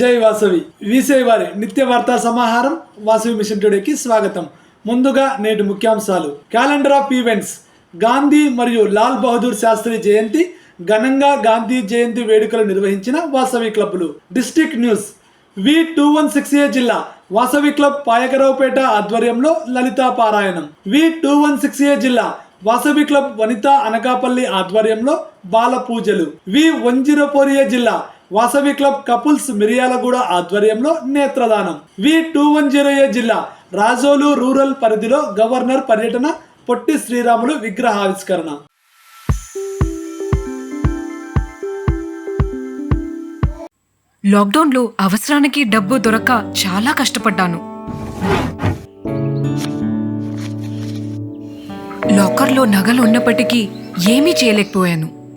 వాసవి. వీసే వారి నిత్య వార్తా సమాహారం వాసవి మిషన్ టుడేకి స్వాగతం. ముందుగా నేటి ముఖ్యాంశాలు. Calendar of events. గాంధీ మరియు లాల్ బహదూర్ శాస్త్రి జయంతి ఘనంగా గాంధీ జయంతి వేడుకలు నిర్వహించిన Vasavi క్లబ్లు district news. V two one six A జిల్లా వాసవి క్లబ్ పాయకరావుపేట ఆధ్వర్యంలో లలితా పారాయణం. V two one six A జిల్లా వాసవి క్లబ్ వనిత అనకాపల్లి ఆధ్వర్యంలో బాల పూజలు. V one zero four A జిల్లా వాసవి క్లబ్ కపుల్స్ మిరియాలగూడ ఆధ్వర్యంలో నేత్రదానం. V two one zero A జిల్లా రాజోలు రూరల్ పరిధిలో గవర్నర్ పర్యటన పొట్టి శ్రీరాములు విగ్రహావిష్కరణ. లాక్డౌన్లో అవసరానికి డబ్బు దొరక్క చాలా కష్టపడ్డాను. లాకర్లో నగలు ఉన్నప్పటికీ ఏమీ చేయలేకపోయాను.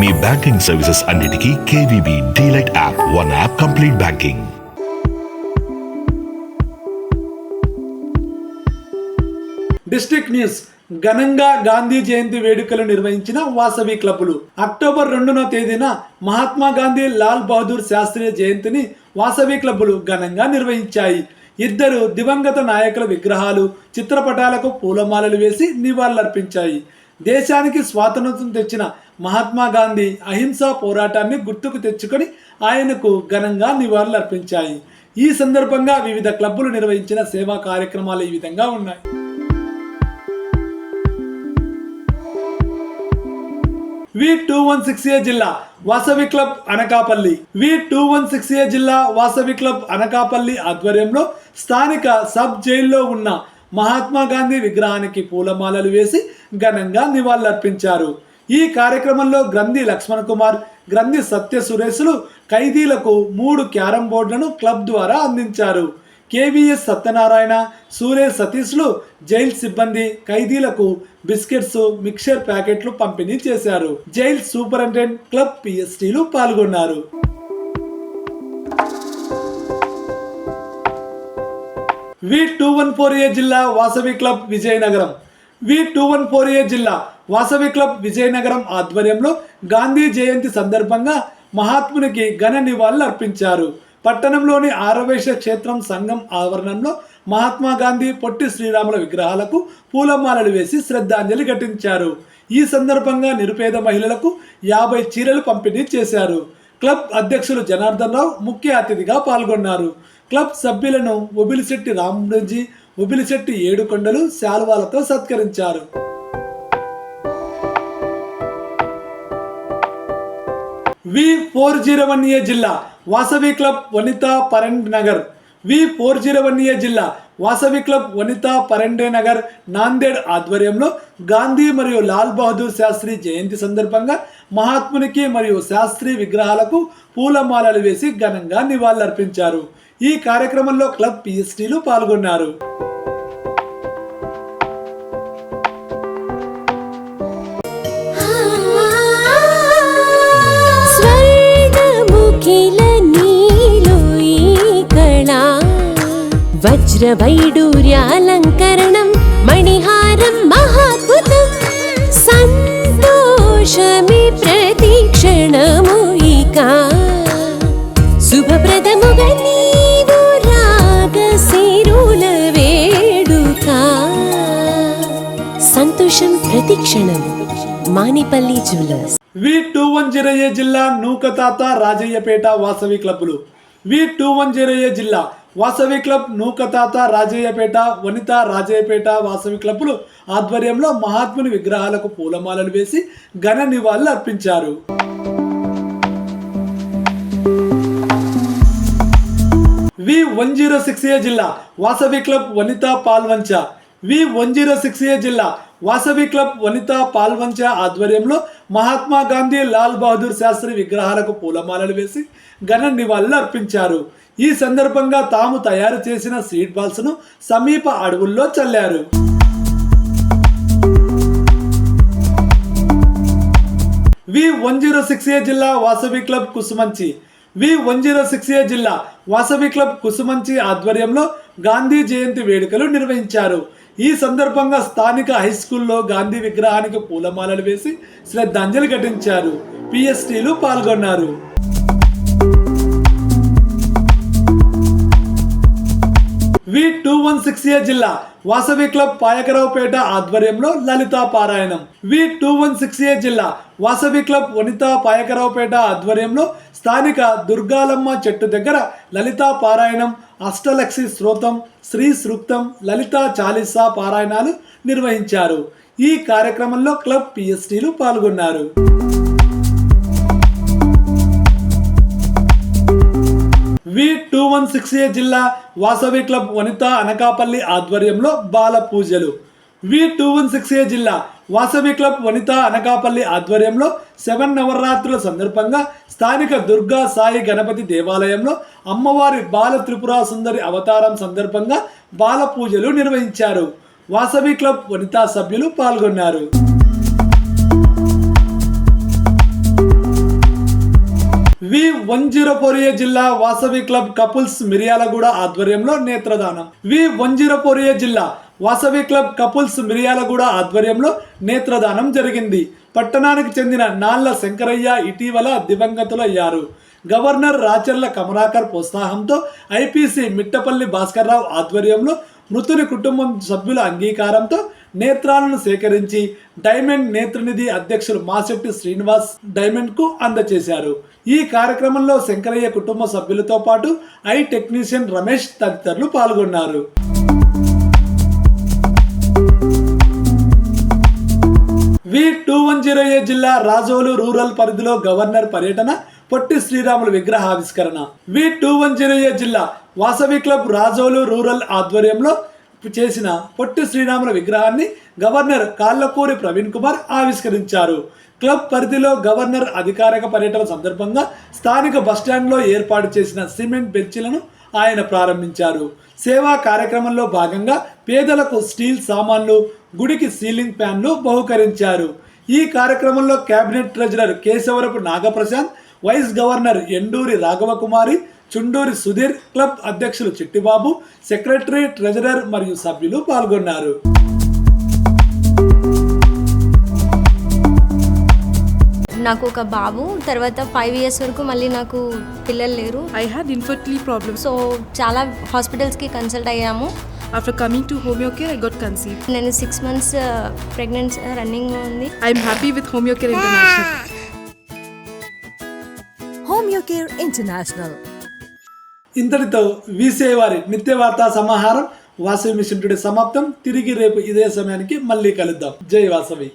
మీ బ్యాంకింగ్ సర్వీసెస్ అన్నిటికీ KVB DLite app one app complete banking. District news. ఘనంగా గాంధీ జయంతి వేడుకలు నిర్వహించిన వాసవి క్లబ్బులు. అక్టోబర్ రెండున తేదీన మహాత్మా గాంధీ లాల్ బహదూర్ శాస్త్రి జయంతిని వాసవి క్లబ్బులు ఘనంగా నిర్వహించాయి. ఇద్దరు దివంగత నాయకుల విగ్రహాలు చిత్రపటాలకు పూలమాలలు వేసి నివాళులర్పించాయి. దేశానికి స్వాతంత్రం తెచ్చిన మహాత్మా గాంధీ అహింసా పోరాటాన్ని గుర్తుకు తెచ్చుకొని ఆయనకు ఘనంగా నివాళులర్పించాయి ఈ సందర్భంగా వివిధ క్లబ్బులు నిర్వహించిన సేవా కార్యక్రమాలు ఈ విధంగా ఉన్నాయి. V two one six A జిల్లా Vasavi club Anakapalli. V two one six A జిల్లా వాసవి క్లబ్ అనకాపల్లి ఆధ్వర్యంలో స్థానిక సబ్ జైల్లో ఉన్న మహాత్మా గాంధీ విగ్రహానికి పూలమాలలు వేసి ఘనంగా నివాళులర్పించారు. ఈ కార్యక్రమంలో గ్రంథి లక్ష్మణ్ కుమార్ గ్రంథి సత్య సురేశులు ఖైదీలకు మూడు క్యారం బోర్డులను క్లబ్ ద్వారా అందించారు. కేవీఎస్ సత్యనారాయణ సురేష్ సతీష్లు జైల్ సిబ్బంది ఖైదీలకు బిస్కెట్స్ మిక్చర్ ప్యాకెట్లు పంపిణీ చేశారు. జైల్ సూపరింటెండెంట్ క్లబ్ పిఎస్టీలు పాల్గొన్నారు. V two one four A జిల్లా Vasavi club Vizianagaram. V two one four A జిల్లా వాసవి క్లబ్ విజయనగరం ఆధ్వర్యంలో గాంధీ జయంతి సందర్భంగా మహాత్మునికి ఘన నివాళులు అర్పించారు. పట్టణంలోని ఆరవేశ క్షేత్రం సంఘం ఆవరణంలో మహాత్మా గాంధీ పొట్టి శ్రీరాముల విగ్రహాలకు పూలమాలలు వేసి శ్రద్ధాంజలి ఘటించారు. ఈ సందర్భంగా నిరుపేద మహిళలకు యాభై చీరలు పంపిణీ చేశారు. క్లబ్ అధ్యక్షులు జనార్దన్ రావు ముఖ్య అతిథిగా పాల్గొన్నారు. క్లబ్ సభ్యులను ఒబిలిశెట్టి రామరెడ్డి ఒబిలిశెట్టి ఏడుకొండలు శాలువాలతో సత్కరించారు. V four zero one A జిల్లా Vasavi club Vanitha Parend Nagar. V four zero one A జిల్లా వాసవి క్లబ్ వనితా పరెండే నగర్ నాందేడ్ ఆధ్వర్యంలో గాంధీ మరియు లాల్ బహదూర్ శాస్త్రి జయంతి సందర్భంగా మహాత్మునికి మరియు శాస్త్రి విగ్రహాలకు పూలమాలలు వేసి ఘనంగా నివాళులర్పించారు. ఈ కార్యక్రమంలో క్లబ్ పిఎస్టీలు పాల్గొన్నారు. స్వర్ణముఖిల నీలో వజ్రవైడూర్యాలంకరణం మణిహారం మహాద్భుతం. సంతోషమి ప్ర పల్లి jewellers V two one zero A జిల్లా Nukatata Rajayyapeta Vasavi క్లబ్లు V two one zero A జిల్లా వాసవి క్లబ్ నూకతాత రాజయ్యపేట వనిత రాజయ్యపేట వాసవి క్లబ్లు ఆధ్వర్యంలో మహాత్ముని విగ్రహాలకు పూలమాలలు వేసి ఘన నివాళులు అర్పించారు. V one zero six A జిల్లా Vasavi club Vanitha Palvancha. V one zero six A జిల్లా వాసవి క్లబ్ వనిత పాల్వంచ ఆధ్వర్యంలో మహాత్మా గాంధీ లాల్ బహదూర్ శాస్త్రి విగ్రహాలకు పూలమాలలు వేసి ఘన నివాళులు అర్పించారు. ఈ సందర్భంగా తాము తయారు చేసిన సీడ్ బాల్స్ను సమీప అడవుల్లో చల్లారు. V one zero six A జిల్లా Vasavi club Kusumanchi. V one zero six A జిల్లా వాసవి క్లబ్ కుసుమంచి ఆధ్వర్యంలో గాంధీ జయంతి వేడుకలు నిర్వహించారు. ఈ సందర్భంగా స్థానిక హై స్కూల్లో గాంధీ విగ్రహానికి పూలమాలలు వేసి శ్రద్ధాంజలి ఘటించారు. పిఎస్టీలు పాల్గొన్నారు. V two one six A జిల్లా వాసవి క్లబ్ పాయకరావుపేట ఆధ్వర్యంలో లలితా పారాయణం. V two one six A జిల్లా వాసవి క్లబ్ వనితా పాయకరావుపేట ఆధ్వర్యంలో స్థానిక దుర్గాలమ్మ చెట్టు దగ్గర లలితా పారాయణం అష్టలక్షి శ్రోతం శ్రీ సృక్తం లలితా చాలీసా పారాయణాలు నిర్వహించారు. ఈ కార్యక్రమంలో క్లబ్ పిఎస్టీలు పాల్గొన్నారు. V two one six A జిల్లా వాసవి క్లబ్ వనిత అనకాపల్లి ఆధ్వర్యంలో బాల పూజలు. V two one six A జిల్లా వాసవి క్లబ్ వనిత అనకాపల్లి ఆధ్వర్యంలో సెవెన్ నవరాత్రుల సందర్భంగా స్థానిక దుర్గా సాయి గణపతి దేవాలయంలో అమ్మవారి బాల త్రిపురా సుందరి అవతారం సందర్భంగా బాల పూజలు నిర్వహించారు. వాసవి క్లబ్ వనితా సభ్యులు పాల్గొన్నారు. V one zero four A జిల్లా వాసవి క్లబ్ కపుల్స్ మిర్యాలగూడ ఆధ్వర్యంలో నేత్రదానం. V one zero four A జిల్లా వాసవి క్లబ్ కపుల్స్ మిరియాలగూడ ఆధ్వర్యంలో నేత్రదానం జరిగింది. పట్టణానికి చెందిన నాళ్ళ శంకరయ్య ఇటీవల దివంగతులయ్యారు. గవర్నర్ రాచర్ల కమలాకర్ ప్రోత్సాహంతో ఐపీసీ మిట్టపల్లి భాస్కర్రావు ఆధ్వర్యంలో మృతుని కుటుంబం సభ్యుల అంగీకారంతో నేత్రాలను సేకరించి డైమండ్ నేత్రనిధి అధ్యక్షులు మాసెట్టి శ్రీనివాస్ డైమండ్కు అందజేశారు. ఈ కార్యక్రమంలో శంకరయ్య కుటుంబ సభ్యులతో పాటు ఐ టెక్నీషియన్ రమేష్ తదితరులు పాల్గొన్నారు. V two one zero A జిల్లా రాజోలు రూరల్ పరిధిలో గవర్నర్ పర్యటన పొట్టి శ్రీరాములు విగ్రహావిష్కరణ V two one zero A జిల్లా వాసవి క్లబ్ రాజోలు రూరల్ ఆధ్వర్యంలో చేసిన పొట్టి శ్రీరాముల విగ్రహాన్ని గవర్నర్ కాళ్ళకూరి ప్రవీణ్ కుమార్ ఆవిష్కరించారు. క్లబ్ పరిధిలో గవర్నర్ అధికారిక పర్యటన సందర్భంగా స్థానిక బస్టాండ్లో ఏర్పాటు చేసిన సిమెంట్ బెంచీలను ఆయన ప్రారంభించారు. సేవా కార్యక్రమంలో భాగంగా పేదలకు స్టీల్ సామాన్లు గుడికి సీలింగ్ ఫ్యాన్లు బహుకరించారు. ఈ కార్యక్రమంలో cabinet treasurer Kesavarapu Nagaprasad vice governor Enduri Raghavakumari Chunduri Sudheer club అధ్యక్షులు చిట్టిబాబు సెక్రటరీ ట్రెజరర్ మరియు సభ్యులు పాల్గొన్నారు. నాకు ఒక బాబు తర్వాత ఫైవ్ ఇయర్స్ వరకు మళ్ళీ నాకు పిల్లలు లేరు. I had infertility problems. So చాలా హాస్పిటల్స్కి కన్సల్ట్ అయ్యాము. After coming to Homeocare I got conceive నేను సిక్స్ మంత్స్ ప్రెగ్నెంట్ రన్నింగ్ ఉంది. I'm happy with Homeocare international Homeocare international ఇంతటితో వీసే వారి నిత్య వార్తా సమాహారం వాసవి మిషన్ టుడే సమాప్తం. తిరిగి రేపు ఇదే సమయానికి మళ్ళీ కలుద్దాం. జై వాసవి.